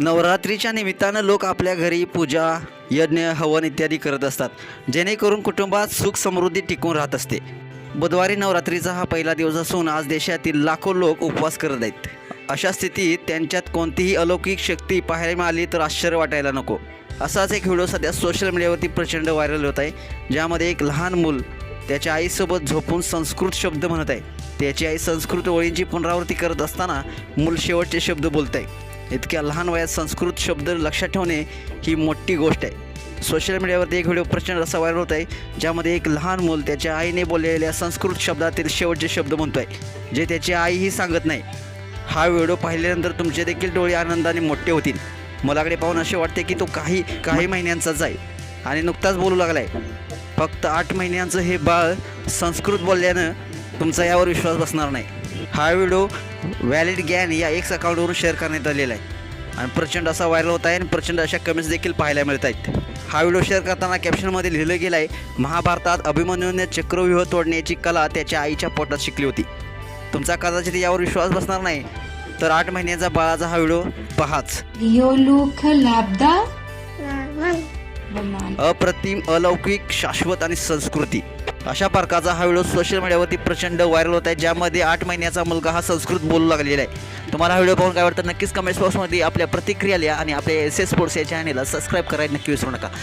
नवरात्रीच्या निमित्तानं लोक आपल्या घरी पूजा यज्ञ हवन इत्यादी करत असतात. जेणेकरून कुटुंबात सुख समृद्धी टिकून राहत असते. बुधवारी नवरात्रीचा हा पहिला दिवस असून आज देशातील लाखो लोक उपवास करत आहेत. अशा स्थितीत त्यांच्यात कोणतीही अलौकिक शक्ती पाहायला मिळाली तर आश्चर्य वाटायला नको. असाच एक व्हिडिओ सध्या सोशल मीडियावरती प्रचंड व्हायरल होत आहे. ज्यामध्ये एक लहान मूल त्याच्या आईसोबत झोपून संस्कृत शब्द म्हणत आहे. त्याची आई संस्कृत ओळींची पुनरावृत्ती करत असताना मूल शेवटचे शब्द बोलत आहे. इतक्या लहान वयात संस्कृत शब्द लक्षात ठेवणे ही मोठी गोष्ट आहे. सोशल मीडियावरती एक व्हिडिओ प्रचंड असा व्हायरल होत आहे ज्यामध्ये एक लहान मूल त्याच्या आईने बोललेल्या संस्कृत शब्दातील शेवटचे शब्द म्हणतो आहे जे त्याची आईही सांगत नाही. हा व्हिडिओ पाहिल्यानंतर तुमचे देखील डोळे आनंदाने मोठे होतील. मलाकडे पाहून असे वाटते की तो काही काही महिन्यांचाच आहे. आणि नुकताच बोलू लागला आहे फक्त आठ महिन्यांचं हे बाळ संस्कृत बोलल्यानं तुमचा यावर विश्वास बसणार नाही. हा व्हिडिओ व्हॅलिड ज्ञान या एक्स अकाउंटवरून शेअर करण्यात आलेला आहे. आणि प्रचंड असा व्हायरल होत आहे आणि प्रचंड अशा कमेंट्स देखील पाहायला मिळत आहेत. हा व्हिडिओ शेअर करताना कॅप्शनमध्ये लिहिलं गेलं आहे महाभारतात अभिमन्यूने चक्रव्यूह तोडण्याची कला त्याच्या आईच्या पोटात शिकली होती. तुमचा कदाचित यावर विश्वास बसणार नाही तर आठ महिन्याचा बाळाचा हा व्हिडिओ पहाच. अप्रतिम अलौकिक शाश्वत आणि संस्कृती. अशा प्रकारचा हा व्हिडिओ सोशल मीडियावरती प्रचंड व्हायरल होत आहे ज्यामध्ये आठ महिन्याचा मुलगा हा संस्कृत बोलू लागलेला आहे. तुम्हाला हा व्हिडिओ पाहून काय वाटतं? नक्कीच कमेंट्स बॉक्समध्ये आपल्या प्रतिक्रिया लिहा आणि आपल्या एस एस स्पोर्ट्स या चॅनेलला सबस्क्राईब करायला नक्की विसरू नका.